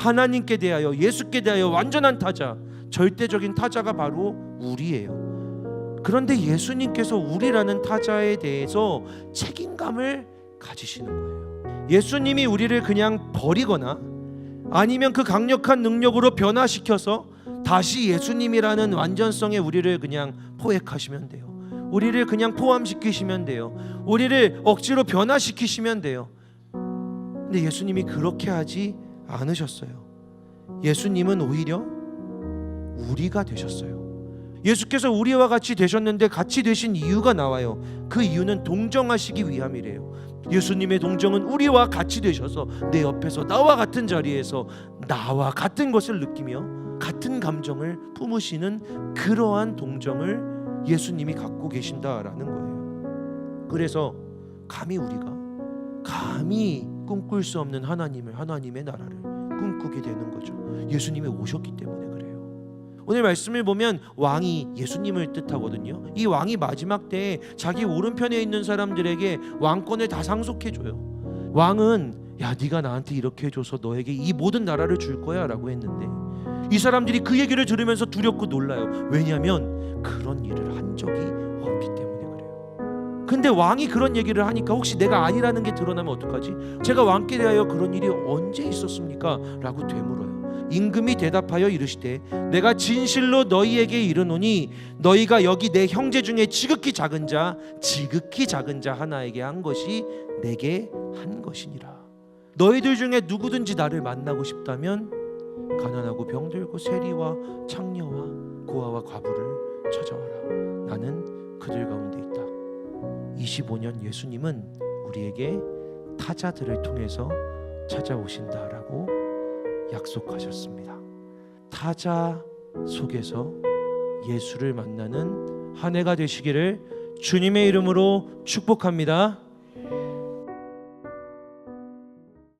하나님께 대하여 예수께 대하여 완전한 타자, 절대적인 타자가 바로 우리예요. 그런데 예수님께서 우리라는 타자에 대해서 책임감을 가지시는 거예요. 예수님이 우리를 그냥 버리거나 아니면 그 강력한 능력으로 변화시켜서 다시 예수님이라는 완전성에 우리를 그냥 포획하시면 돼요. 우리를 그냥 포함시키시면 돼요. 우리를 억지로 변화시키시면 돼요. 근데 예수님이 그렇게 하지 않으셨어요. 예수님은 오히려 우리가 되셨어요. 예수께서 우리와 같이 되셨는데 같이 되신 이유가 나와요. 그 이유는 동정하시기 위함이래요. 예수님의 동정은 우리와 같이 되셔서 내 옆에서 나와 같은 자리에서 나와 같은 것을 느끼며 같은 감정을 품으시는 그러한 동정을 예수님이 갖고 계신다라는 거예요. 그래서 감히 우리가 감히 꿈꿀 수 없는 하나님을 하나님의 나라를 꿈꾸게 되는 거죠. 예수님이 오셨기 때문에 그래요. 오늘 말씀을 보면 왕이 예수님을 뜻하거든요. 이 왕이 마지막 때에 자기 오른편에 있는 사람들에게 왕권을 다 상속해 줘요. 왕은 야 네가 나한테 이렇게 해줘서 너에게 이 모든 나라를 줄 거야라고 했는데 이 사람들이 그 얘기를 들으면서 두렵고 놀라요. 왜냐하면 그런 일을 한 적이 없기. 근데 왕이 그런 얘기를 하니까 혹시 내가 아니라는 게 드러나면 어떡하지? 제가 왕께 대하여 그런 일이 언제 있었습니까? 라고 되물어요. 임금이 대답하여 이르시되 내가 진실로 너희에게 이르노니 너희가 여기 내 형제 중에 지극히 작은 자 지극히 작은 자 하나에게 한 것이 내게 한 것이니라. 너희들 중에 누구든지 나를 만나고 싶다면 가난하고 병들고 세리와 창녀와 고아와 과부를 찾아와라. 나는 그들 가운데. 25년 예수님은 우리에게 타자들을 통해서 찾아오신다라고 약속하셨습니다. 타자 속에서 예수를 만나는 한 해가 되시기를 주님의 이름으로 축복합니다.